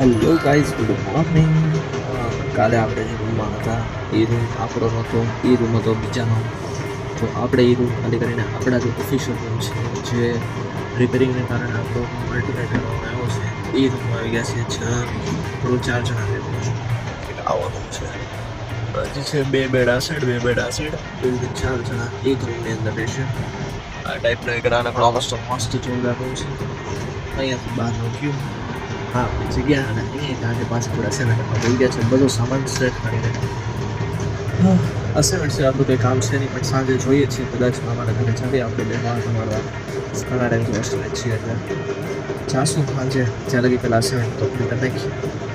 Hello guys good morning કાલે આપણે જે રૂમમાં હતા, એ રૂમ આપણો નહોતો એ રૂમ હતો બીજાનો. તો આપણે એ રૂમ ખાલી કરીને આપણા જે ઓફિશિયલ રૂમ છે, જે રિપેરિંગને કારણે આપણો મલ્ટીપ્લેટર આવ્યો છે. એ રૂમમાં આવી ગયા છે છ થોડું ચાર જણા આવવાનું છે. હજી છે, બે બેડ આ સાઈડ બે બેડ આ સાઈડ એવી ચાર જણા એક રૂમની અંદર રહેશે આ ટાઈપનો એક નાનકડો મસ્ત મસ્ત જોરદાર રૂમ છે. અહીંયાથી બહારનો વ્યૂ હા જગ્યા અને અહીંયા આજે થોડા સેમેન્ટમાં થઈ ગયા છે. બધો સામાન સેટ કરીને અસાઇનમેન્ટ છે, આપણું કંઈ કામ છે નહીં, પણ સાંજે જોઈએ છીએ કદાચ મામાના ઘરે ચાલીએ આપણે બે માણસ મળવા ઘણા ટાઈમથી હોસ્ટેલ છીએ એટલે. જાશું સાંજે, જ્યાં લગી પહેલાં અસાઇનમેન્ટ તો કરી નાખીએ.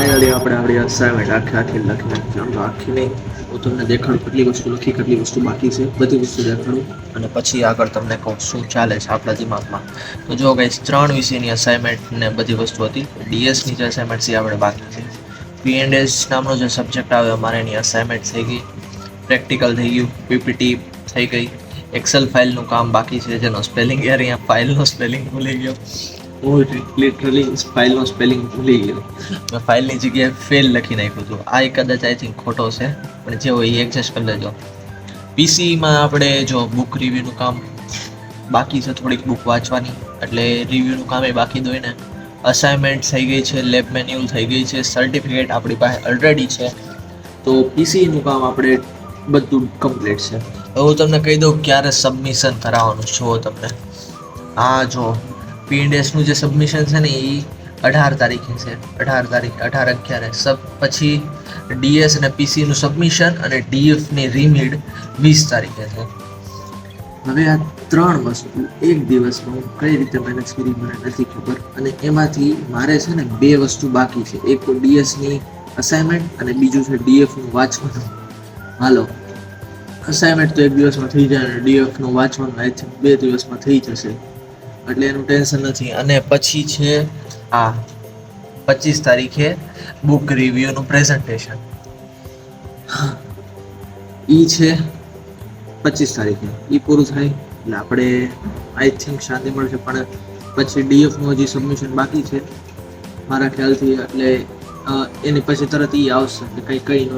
ફાઇનલી આપણે આપણી અસાઇનમેન્ટ આખી આખી લખી નાખી આખી નહીં હું તમને દેખાડું કેટલી વસ્તુ લખી, કેટલી વસ્તુ બાકી છે, બધી વસ્તુ દેખાડું. અને પછી આગળ તમને કહું શું ચાલે છે આપણા દિમાગમાં. તો જો ગઈ ત્રણ વિષયની અસાઇનમેન્ટ ને બધી વસ્તુ હતી. ડીએસની જે અસાઇનમેન્ટ છે આપણે બાકી છે. પી એન્ડ એસ નામનો જે સબ્જેક્ટ આવ્યો અમારે એની અસાઇનમેન્ટ થઈ ગઈ. પ્રેક્ટિકલ થઈ ગયું પીપીટી થઈ ગઈ. એક્સેલ ફાઇલનું કામ બાકી છે, જેનો સ્પેલિંગ યાર અહીંયા ફાઇલનો સ્પેલિંગ ભૂલી ગયો. હું લિટરલી ફાઇલનો સ્પેલિંગ ભૂલી ગયો. ફાઇલની જગ્યાએ ફેલ લખી નાખ્યું હતું. આ કદાચ આઈ થિંક ખોટો છે, પણ જે હોય એ એડજસ્ટ કરી લેજો. પીસીમાં આપણે જો બુક રિવ્યૂનું કામ બાકી છે, થોડીક બુક વાંચવાની, એટલે રિવ્યૂનું કામ એ બાકી દોય ને અસાઇનમેન્ટ થઈ ગઈ છે લેબ મેન્યુઅલ થઈ ગઈ છે સર્ટિફિકેટ આપણી પાસે ઓલરેડી છે. તો પીસીનું કામ આપણે બધું કમ્પ્લીટ છે. હું તમને કહી દઉં ક્યારે સબમિશન કરાવવાનું છો તમને. હા જો પીએનએસનું જે સબમિશન છે ને એ અઢાર તારીખે છે. અઢાર તારીખ, અઢાર અગિયારે. સબ, પછી ડીએસ અને પીસીનું સબમિશન અને ડીએફની રીમિડ વીસ તારીખે છે. હવે આ ત્રણ વસ્તુ એક દિવસમાં કઈ રીતે મેનેજ કરી મને નથી ખબર અને એમાંથી મારે છે ને બે વસ્તુ બાકી છે. એક ડીએસની અસાઇનમેન્ટ અને બીજું છે ડીએફનું વાંચવાનું. હાલો. અસાઇનમેન્ટ તો એક દિવસમાં થઈ જાય અને ડીએફનું વાંચવાનું આઈ થિંક બે દિવસમાં થઈ જશે. એટલે એનું ટેન્શન નથી. અને પછી છે આ પચીસ તારીખે બુક રિવ્યુનું પ્રેઝન્ટેશન ઈ છે પચીસ તારીખે. એ પૂરું થાય. એટલે આપણે આઈ થિંક શાંતિ મળશે, પણ પછી ડીએફનું હજી સબમિશન બાકી છે મારા ખ્યાલથી. એટલે એની પછી તરત એ આવશે. એટલે કંઈ કંઈ ન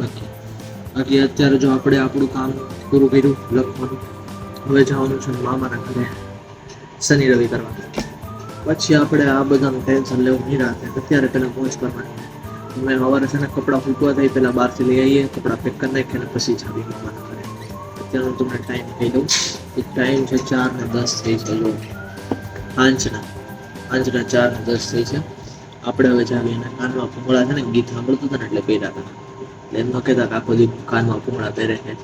બાકી અત્યારે જો આપણે આપણું કામ પૂરું કર્યું, લખવાનું, હવે જવાનું છે મામાના ઘરે. શનિ રવિ કરવા પછી આપણે આ બધાનું ટેન્શન લેવું નહીં રાખે અત્યારે પહેલાં મોજ કરવાની મેં સવારે છે ને કપડાં ફૂંકવા થાય પહેલાં બહારથી લઈ આવીએ, કપડાં પેક કરી નાખીએ અને પછી જાવી કરે અત્યારે હું તમને ટાઈમ કહી દઉં. એ ટાઈમ છે ચાર ને દસ થઈ છે. જો, આંચના. આંચના ચાર ને દસ થઈ છે. આપણે હવે જાવી અને કાનમાં ભૂંગળા છે ને, ગીત સાંભળતું હતા ને એટલે પહેર્યા હતા. એટલે એમ ન કહેતા કે આખો દી કાનમાં ભૂંગળા પહેરે છે.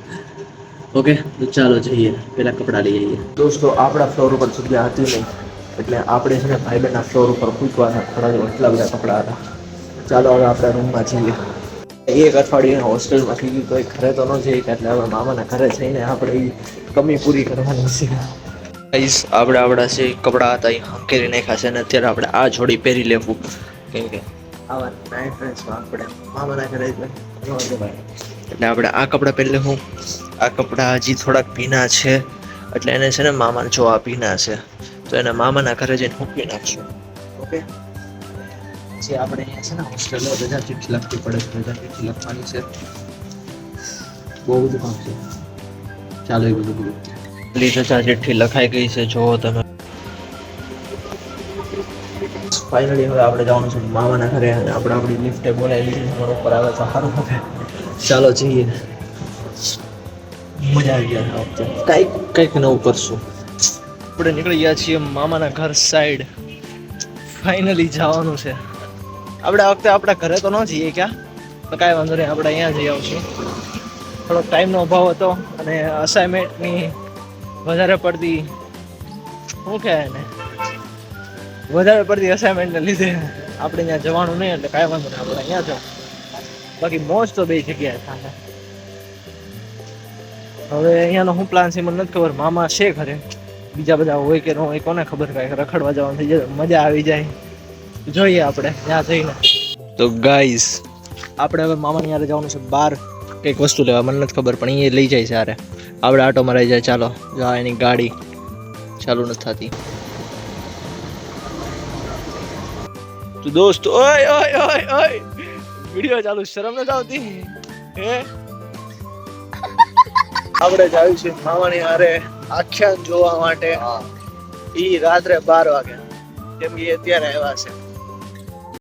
ઓકે તો ચાલો જઈએ. પેલા કપડાં લઈ આવીએ. દોસ્તો આપણા ફ્લોર ઉપર જગ્યા હતી નહીં. એટલે આપણે છે ને ભાઈ બહેનના ફ્લોર ઉપર પૂછવા હતા થોડા જો એટલા બધા કપડાં હતા. ચાલો હવે આપણા રૂમમાં જઈએ. એક અઠવાડિયે હોસ્ટેલમાં થઈ ગયું તો એ ઘરે તો ન જઈએ કે એટલે હવે મામાના ઘરે જઈને આપણે ઈ કમી પૂરી કરવાની છે. ગાઈસ આપણે આપણા જે કપડાં હતા એ હંકેરી નાખ્યા છે અને અત્યારે આપણે આ જોડી પહેરી લેવું. કેમ કે? આવા નાઇટ ડ્રેસમાં આપણે મામાના ઘરે એટલે ન જવાય એટલે આપણે આ કપડાં પહેરી લેવું. આ કપડાં હજી થોડાક ભીના છે. એટલે એને છે ને મામાને જો આ ભીના છે. તો એને મામાના ઘરે જઈને મૂકી નાખશું. ઓકે જે આપણે અહીંયા છે ને હોસ્ટેલમાં રજા ચિઠ્ઠી લખવી પડે છે. રજા ચિઠ્ઠી લખવાની છે. બહુ બધું કામ છે. ચાલો એ બધું બધું પેલી રજા ચિઠ્ઠી લખાઈ ગઈ છે. જુઓ તમે. ફાઇનલી હવે આપણે જવાનું છે મામાના ઘરે આપણે આપણી લિફ્ટે બોલાવી લીધી ઉપર આવે તો સારું હવે ચાલો જઈએ. મજા આવી ગયા આ વખતે કંઈક કંઈક નવું કરશું. આપણે નીકળી ગયા છીએ મામાના ઘર સાઈડ ફાઇનલી જવાનું છે. આપણે આ વખતે આપણા ઘરે તો ન જઈએ ક્યાં? તો કાંઈ વાંધો નહીં, આપણે અહીંયા જઈ આવશું. થોડોક ટાઈમનો અભાવ હતો અને અસાઇનમેન્ટની વધારે પડતી, શું કહે ને વધારે પડતી અસાઇનમેન્ટને લીધે આપણે ત્યાં જવાનું નહીં, એટલે કાંઈ વાંધો નહીં, આપણે અહીંયા જાઓ બાકી મોજ તો બે જગ્યાએ થાય. હવે અહીંયાનો શું પ્લાન છે મને નથી ખબર. મામા છે ઘરે. બીજા બધા હોય કે ન હોય, કોને ખબર કાંઈ? રખડવા જવાનું થઈ જાય, મજા આવી જાય. જોઈએ આપણે, ત્યાં જઈને. તો ગાઈસ આપણે હવે મામાની યારે જવાનું છે બહાર. કંઈક વસ્તુ લેવા, મને નથી ખબર, પણ એ લઈ જાય યારે આપણે આટો મરાઈ જાય, ચાલો. જા, એની ગાડી ચાલુ નથી થતી. તો દોસ્ત, ઓય ઓય ઓય ઓય. વિડિયો ચાલુ શરમ નથી આવતી? હે? આપણે જાવી છે. માવાણી હારે આખ્યાન જોવા માટે ઈ રાત્રે બાર વાગે કેમ કે એ અત્યારે આવ્યા છે.